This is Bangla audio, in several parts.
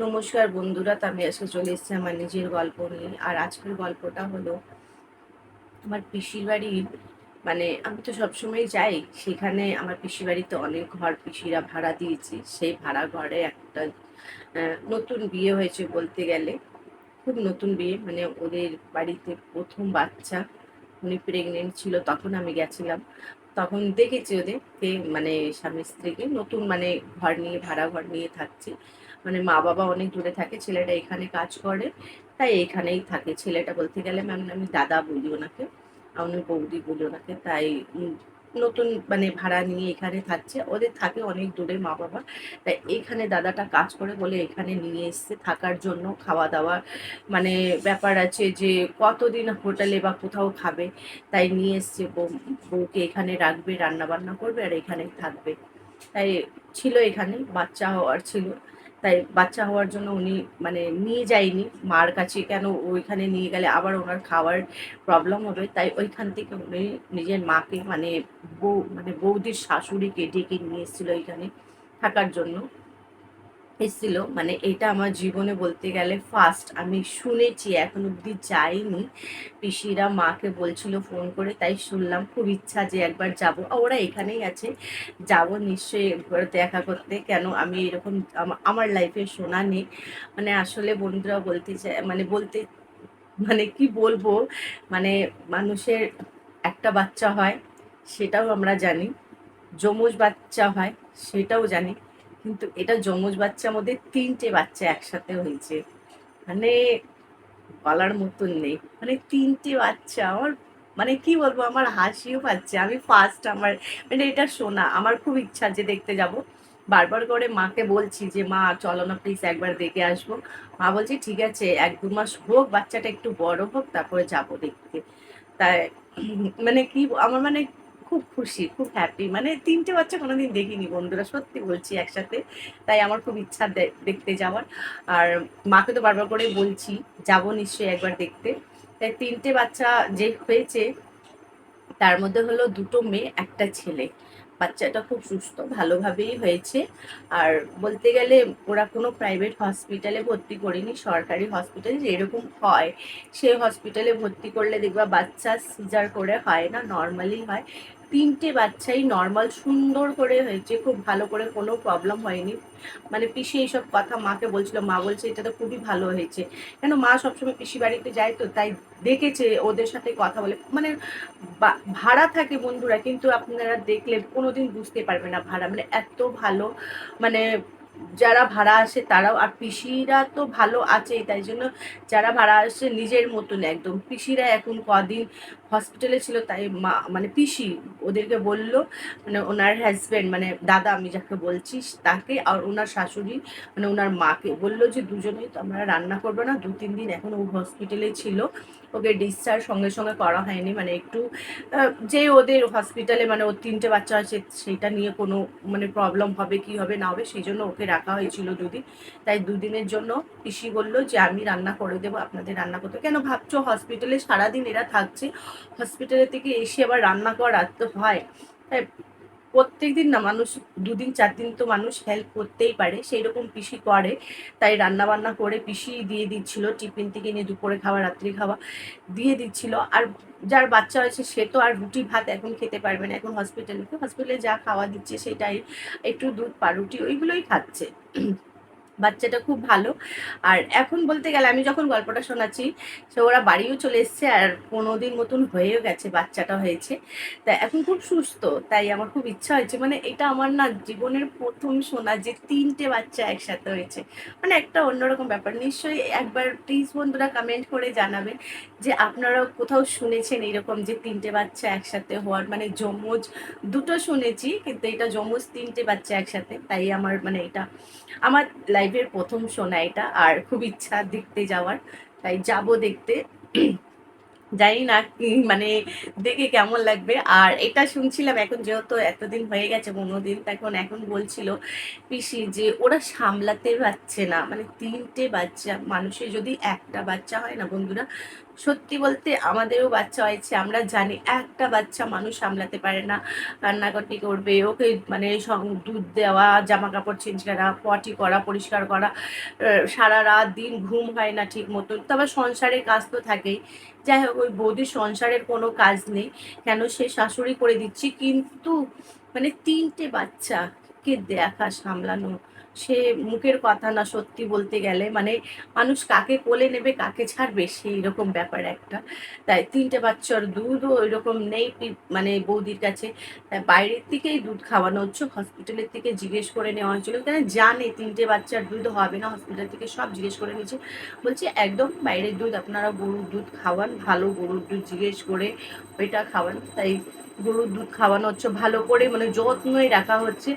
নমস্কার বন্ধুরা তো আমি আজকে চলে এসেছি আমার নিজের গল্প নিয়ে। আর আজকের গল্পটা হলো, আমার পিসির বাড়ি মানে আমি তো সবসময় যাই, সেখানে আমার পিসির বাড়িতে অনেক ঘর পিসিরা ভাড়া দিয়েছি। সেই ভাড়া ঘরে একটা নতুন বিয়ে হয়েছে বলতে গেলে। খুব নতুন বিয়ে মানে ওদের বাড়িতে প্রথম বাচ্চা, উনি প্রেগনেন্ট ছিল, তখন আমি গেছিলাম। তখন দেখেছি ওদের মানে স্বামী স্ত্রীকে নতুন মানে ঘর নিয়ে, ভাড়া ঘর নিয়ে থাকছে। মানে মা বাবা অনেক দূরে থাকে, ছেলেটা এখানে কাজ করে, তাই এখানেই থাকে। ছেলেটা বলতে গেলে ম্যাম আমি দাদা বলি ওনাকে, আমি বৌদি বলি ওনাকে, তাই নতুন মানে ভাড়া নিয়ে এখানে থাকছে। ওদের থাকে অনেক দূরে মা বাবা তাই এখানে দাদাটা কাজ করে বলে এখানে নিয়ে এসছে। থাকার জন্য খাওয়া দাওয়া মানে ব্যাপার আছে যে কতদিন হোটেলে বা কোথাও খাবে, তাই নিয়ে এসছে। বউ- বউকে এখানে রাখবে রান্না বান্না করবে আর এখানেই থাকবে। তাই ছিল এখানে বাচ্চা হওয়ার ছিল। তাই বাচ্চা হওয়ার জন্য উনি মানে নিয়ে যায়নি। মার কাছে কেন ওইখানে নিয়ে গেলে আবার ওনার খাওয়ার প্রবলেম হবে। তাই ওইখান থেকে উনি নিজের মাকে মানে বউ মানে বৌদির শাশুড়িকে ডেকে নিয়ে এসেছিল ওইখানে থাকার জন্য। এসেছিল মানে এটা আমার জীবনে বলতে গেলে ফার্স্ট আমি শুনেছি, এখন অব্দি যাইনি। পিসিরা মাকে বলছিল ফোন করে, তাই শুনলাম খুব ইচ্ছা যে একবার যাব। ওরা এখানেই আছে, যাব নিশ্চয়ই একবার দেখা করতে। কেন আমি এরকম আমার লাইফে শোনা নেই। মানে আসলে বন্ধুরা বলতে চাই মানে বলতে মানে কি বলব? মানে মানুষের একটা বাচ্চা হয়, সেটাও আমরা জানি। যমজ বাচ্চা হয়, সেটাও জানি। কিন্তু এটা যমজ বাচ্চা মধ্যে তিনটে বাচ্চা একসাথে হয়েছে। মানে বলার মতন নেই। মানে তিনটে বাচ্চা, আমার মানে কি বলব, আমার হাসিও পাচ্ছে। আমি ফার্স্ট আমার মানে এটা শোনা, আমার খুব ইচ্ছা যে দেখতে যাব। বারবার করে মাকে বলছি যে, মা, চলো না প্লিজ একবার দেখে আসব। মা বলছে, ঠিক আছে, এক দু মাস হোক, বাচ্চাটা একটু বড় হোক, তারপরে যাব দেখতে। তাই মানে কি, আমার মানে খুব খুশি, খুব হ্যাপি মানে তিনটে বাচ্চা কোনোদিন দেখিনি বন্ধুরা, সত্যি বলছি একসাথে। তাই আমার খুব ইচ্ছা দেখতে যাওয়ার। আর মাকে তো বারবার করে বলছি, যাব নিশ্চয়ই একবার দেখতে। তাই তিনটে বাচ্চা যে হয়েছে, তার মধ্যে হলো দুটো মেয়ে, একটা ছেলে। বাচ্চাটা খুব সুস্থ, ভালোভাবেই হয়েছে। আর বলতে গেলে ওরা কোনো প্রাইভেট হসপিটালে ভর্তি করেনি, সরকারি হসপিটালে যেরকম হয়। সেই হসপিটালে ভর্তি করলে দেখবা বাচ্চা সিজার করে হয় না নর্মালি হয়। তিনটে বাচ্চাই নর্মাল সুন্দর করে হয়েছে, খুব ভালো করে কোনো প্রবলেম হয়নি। মানে পিসি এইসব কথা মাকে বলছিল, মা বলছে, এটা তো খুবই ভালো হয়েছে। কেন মা সবসময় পিসি বাড়িতে যায় তো, তাই দেখেছে, ওদের সাথে কথা বলে। মানে ভাড়া থাকে বন্ধুরা, কিন্তু আপনারা দেখলে কোনোদিন বুঝতে পারবে না ভাড়া। মানে এত ভালো মানে যারা ভাড়া আসে তারাও, আর পিসিরা তো ভালো আছেই তাই জন্য যারা ভাড়া আসে নিজের মতন একদম। পিসিরা এখন কদিন হসপিটালে ছিল, তাই মা মানে পিসি ওদেরকে বলল মানে ওনার হাজব্যান্ড মানে দাদা আমি যাকে বলছি, তাকে আর ওনার শাশুড়ি মানে ওনার মাকে বলল যে দুজনেই তো আমরা রান্না করব না, দু তিন দিন এখন ও হসপিটালে ছিল। ওকে ডিসচার্জ সঙ্গে সঙ্গে করা হয়নি মানে একটু যে ওদের হসপিটালে মানে ওর তিনটে বাচ্চা আছে, সেটা নিয়ে কোনো মানে প্রবলেম হবে কি হবে না হবে, সেই জন্য ওকে রাখা হয়েছিল দুদিন তাই দুদিনের জন্য পিসি বলল যে, আমি রান্না করে দেবো আপনাদের রান্না করতে। কেন ভাবছ হসপিটালে সারাদিন এরা থাকছে? হসপিটালে থেকে এসে আবার রান্না করার তো হয়। তাই প্রত্যেকদিন না মানুষ দুদিন চার দিন তো মানুষ হেল্প করতেই পারে। সেই রকম পিসি করে। তাই রান্না বান্না করে পিসি দিয়ে দিচ্ছিল, টিফিন থেকে নিয়ে দুপুরে খাওয়া, রাত্রি খাওয়া দিয়ে দিচ্ছিল। আর যার বাচ্চা হয়েছে, সে তো আর রুটি, ভাত এখন খেতে পারবে না। এখন হসপিটালে হসপিটালে যা খাওয়া দিচ্ছে সেটাই একটু দুধ, পাউরুটি, ওইগুলোই খাচ্ছে। বাচ্চাটা খুব ভালো। আর এখন বলতে গেলে আমি যখন গল্পটা শোনাচ্ছি সে ওরা বাড়িও চলে এসছে আর পনেরো দিন মতন হয়েও গেছে, বাচ্চাটা হয়েছে। তা এখন খুব সুস্থ, তাই আমার খুব ইচ্ছা হয়েছে। মানে এটা আমার না জীবনের প্রথম শোনা যে তিনটে বাচ্চা একসাথে হয়েছে। মানে একটা অন্যরকম ব্যাপার। নিশ্চয়ই একবার প্লিজ বন্ধুরা কমেন্ট করে জানাবেন যে আপনারা কোথাও শুনেছেন এরকম যে তিনটে বাচ্চা একসাথে হওয়ার মানে যমজ দুটো শুনেছি, কিন্তু এটা যমজ তিনটে বাচ্চা একসাথে। তাই আমার মানে এটা, আমার লাইফের প্রথম শোনা এটা আর খুব ইচ্ছা দেখতে যাওয়ার। তাই যাব দেখতে। জানি না মানে দেখে কেমন লাগবে। আর এটা শুনছিলাম এখন যেহেতু এতদিন হয়ে গেছে দিন তখন এখন বলছিল পিসি যে ওরা সামলাতে পারছে না। মানে তিনটে বাচ্চা, মানুষের যদি একটা বাচ্চা হয় না বন্ধুরা, সত্যি বলতে আমাদেরও বাচ্চা হয়েছে। আমরা জানি একটা বাচ্চা মানুষ সামলাতে পারে না। কান্নাকাটি করবে, ওকে মানে দুধ দেওয়া জামা কাপড় চেঞ্জ করা পটি করা, পরিষ্কার করা সারা রাত দিন ঘুম হয় না ঠিক মতন। তবে সংসারের কাজ তো থাকেই। যাই হোক ওই বৌদির সংসারের কোনো কাজ নেই। কেন সে শাশুড়ি করে দিচ্ছি, কিন্তু মানে তিনটে বাচ্চাকে দেখা সামলানো সে মুখের কথা না সত্যি বলতে গেলে মানে মানুষ কাকে কোলে নেবে, কাকে ছাড়বে সেই রকম ব্যাপার একটা। তাই তিনটে বাচ্চার দুধও ওই রকম নেই মানে বৌদির কাছে। তাই বাইরের থেকেই দুধ খাওয়ানো হচ্ছে, হসপিটালের থেকে জিজ্ঞেস করে নেওয়া হয়েছিল। কেন জানে তিনটে বাচ্চার দুধ হবে না, হসপিটাল থেকে সব জিজ্ঞেস করে নিয়েছে। বলছে, একদম বাইরের দুধ, আপনারা গরুর দুধ খাওয়ান, ভালো গরুর দুধ জিজ্ঞেস করে ওইটা খাওয়ান। তাই গরুর দুধ খাওয়ানো হচ্ছে, ভালো করে মানে যত্নই রাখা হচ্ছে।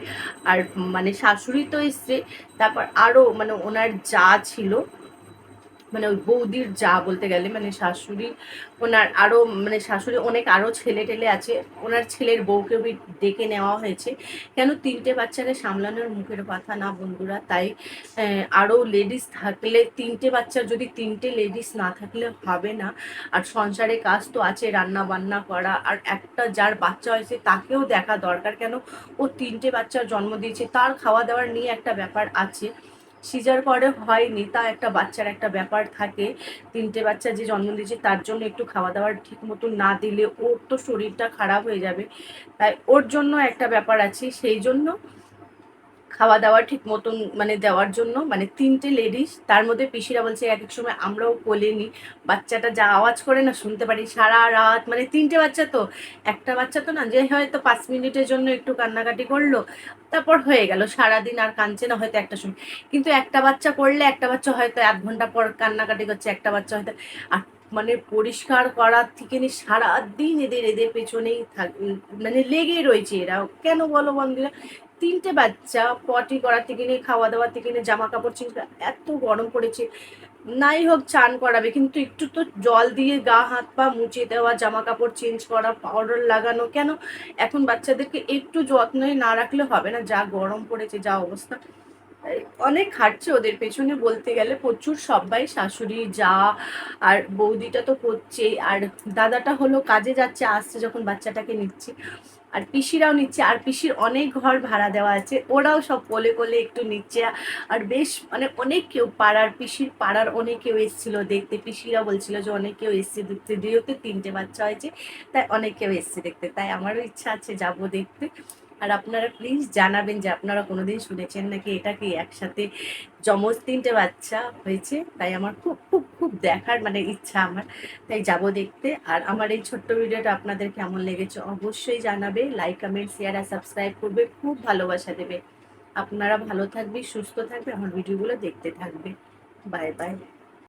আর মানে শাশুড়ি তো এসছে, তারপর আরও মানে ওনার যা ছিল মানে ওই বৌদির যা বলতে গেলে মানে শাশুড়ি ওনার আরও মানে শাশুড়ি অনেক আরও ছেলে টেলে আছে, ওনার ছেলের বউকেও বি- ডেকে নেওয়া হয়েছে। কেন তিনটে বাচ্চাকে সামলানোর মুখের কথা না বন্ধুরা? তাই আরও লেডিস থাকলে, তিনটে বাচ্চা যদি তিনটে লেডিস না থাকলে হবে না। আর সংসারে কাজ তো আছে রান্না বান্না করা, আর একটা যার বাচ্চা হয়েছে তাকেও দেখা দরকার। কেন ও তিনটে বাচ্চার জন্ম দিয়েছে, তার খাওয়া দাওয়ার নিয়ে একটা ব্যাপার আছে। সিজার করে হয়নি, তা একটা বাচ্চার একটা ব্যাপার থাকে। তিনটে বাচ্চা যে জন্ম দিয়েছে, তার জন্য একটু খাওয়া দাওয়ার ঠিক মতো না দিলে ওর তো শরীরটা খারাপ হয়ে যাবে। তাই ওর জন্য একটা ব্যাপার আছে, সেই জন্য খাওয়া দাওয়া ঠিক মতন মানে দেওয়ার জন্য মানে তিনটে লেডিস তার মধ্যে পিসিরা বলছে এক এক সময় আমরাও কোলে নিই। বাচ্চাটা যা আওয়াজ করে না শুনতে পারি, সারা রাত মানে তিনটে বাচ্চা তো, একটা বাচ্চা তো না, যে হয়তো পাঁচ মিনিটের জন্য একটু কান্নাকাটি করল, তারপর হয়ে গেল, সারাদিন আর কাঁদছে না হয়তো একটা সময়। কিন্তু একটা বাচ্চা করলে একটা বাচ্চা হয়তো এক ঘণ্টা পর কান্নাকাটি করছে, একটা বাচ্চা হয়তো, আর মানে পরিষ্কার করার থেকে নিয়ে সারাদিন এদের এদের পেছনেই থাক মানে লেগেই রয়েছে এরা। কেন বলো বন্ধুরা? তিনটে বাচ্চা, পটি করার থেকে নিয়ে খাওয়া দাওয়ার থেকে নিয়ে জামা কাপড় চেঞ্জ এত গরম পড়েছে। নাই হোক, চান করাবে, কিন্তু একটু তো জল দিয়ে গা, হাত, পা মুছে দেওয়া জামা কাপড় চেঞ্জ করা, পাউডার লাগানো, কেন? এখন বাচ্চাদেরকে একটু যত্নে না রাখলে হবে না, যা গরম পড়েছে, যা অবস্থা। অনেক খাটছে ওদের পেছনে বলতে গেলে, প্রচুর সবাই, শাশুড়ি, যা, আর বৌদিটা তো করছে আর দাদাটা হলো কাজে যাচ্ছে, আসছে যখন বাচ্চাটাকে নিচ্ছে। আর পিসিরাও নিচ্ছে, আর পিসির অনেক ঘর ভাড়া দেওয়া আছে, ওরাও সব কোলে কোলে একটু নিচ্ছে। আর বেশ মানে অনেক কেউ পাড়ার, পিসির পাড়ার অনেক কেউ এসেছিল দেখতে। পিসিরা বলছিল যে অনেক কেউ এসছে দেখতে, যেহেতু তিনটে বাচ্চা হয়েছে, তাই অনেক কেউ এসছে দেখতে। তাই আমারও ইচ্ছা আছে যাব দেখতে। আর আপনারা প্লিজ জানাবেন যে আপনারা কোনোদিন শুনেছেন নাকি এটা কি একসাথে যমজ তিনটে বাচ্চা হয়েছে? তাই আমার খুব খুব খুব দেখার মানে ইচ্ছা আমার। তাই যাব দেখতে। আর আমার এই ছোট্ট ভিডিওটা আপনাদের কেমন লেগেছে অবশ্যই জানাবে। লাইক কমেন্ট শেয়ার আর সাবস্ক্রাইব করবে। খুব ভালোবাসা দেবে। আপনারা ভালো থাকবে, সুস্থ থাকবে। আমার ভিডিওগুলো দেখতে থাকবে। Bye bye